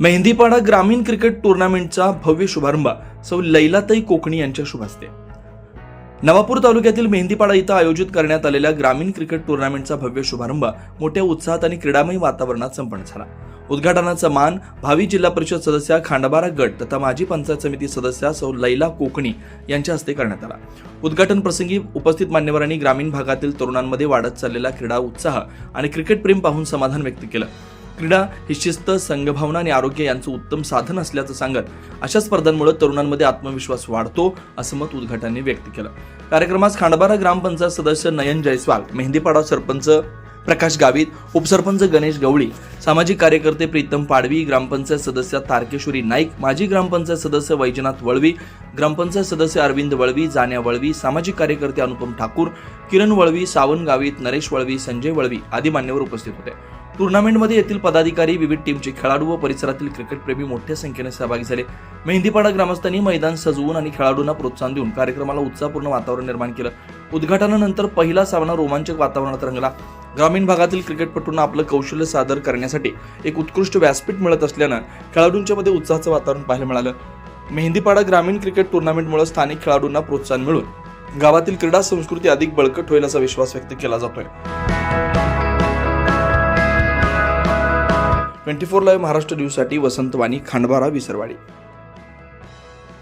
मेहंदीपाडा ग्रामीण क्रिकेट टुर्नामेंटचा भव्य शुभारंभ. सौ लैलाताई कोकणी यांच्या शुभ हस्ते. नवापूर तालुक्यातील मेहंदीपाडा इथं आयोजित करण्यात आलेल्या ग्रामीण क्रिकेट टुर्नामेंटचा भव्य शुभारंभ मोठ्या उत्साहात आणि क्रीडामयी वातावरणात संपन्न झाला. उद्घाटनाचा मान भावी जिल्हा परिषद सदस्या खांडबारा गट तथा माजी पंचायत समिती सदस्या सौ लैला कोकणी यांच्या हस्ते करण्यात आला. उद्घाटन प्रसंगी उपस्थित मान्यवरांनी ग्रामीण भागातील तरुणांमध्ये वाढत चाललेला क्रीडा उत्साह आणि क्रिकेट प्रेम पाहून समाधान व्यक्त केलं. क्रीडा ही शिस्त संघभावना आणि आरोग्य यांचं उत्तम साधन असल्याचं सांगत अशा स्पर्धांमुळे तरुणांमध्ये आत्मविश्वास वाढतो असं मत उद्घाटनांनी व्यक्त केलं. कार्यक्रमास खांडबारा ग्रामपंचायत सदस्य नयन जयस्वाल मेहंदीपाडा सरपंच प्रकाश गावित उपसरपंच गणेश गवळी सामाजिक कार्यकर्ते प्रीतम पाडवी ग्रामपंचायत सदस्य तारकेश्वरी नाईक माजी ग्रामपंचायत सदस्य वैजनाथ वळवी ग्रामपंचायत सदस्य अरविंद वळवी जाण्या वळवी सामाजिक कार्यकर्ते अनुपम ठाकूर किरण वळवी सावन गावित नरेश वळवी संजय वळवी आदी मान्यवर उपस्थित होते. टुर्नामेंटमध्ये येथील पदाधिकारी विविध टीमचे खेळाडू व परिसरातील क्रिकेटप्रेमी मोठ्या संख्येने सहभागी झाले. मेहंदीपाडा ग्रामस्थांनी मैदान सजवून आणि खेळाडूंना प्रोत्साहन देऊन कार्यक्रमाला उत्साहपूर्ण वातावरण निर्माण केलं. उद्घाटनानंतर पहिला सामना रोमांचक वातावरणात रंगला. ग्रामीण भागातील क्रिकेटपटूंना आपलं कौशल्य सादर करण्यासाठी एक उत्कृष्ट व्यासपीठ मिळत असल्यानं खेळाडूंच्या मध्ये उत्साहाचं वातावरण पाहायला मिळालं. मेहंदीपाडा ग्रामीण क्रिकेट टुर्नामेंटमुळे स्थानिक खेळाडूंना प्रोत्साहन मिळून गावातील क्रीडा संस्कृती अधिक बळकट होईल असा विश्वास व्यक्त केला जातोय. ट्वेंटी फोर लाईव्ह महाराष्ट्र न्यूजसाठी वसंतवाणी खांडबारा विसरवाडी.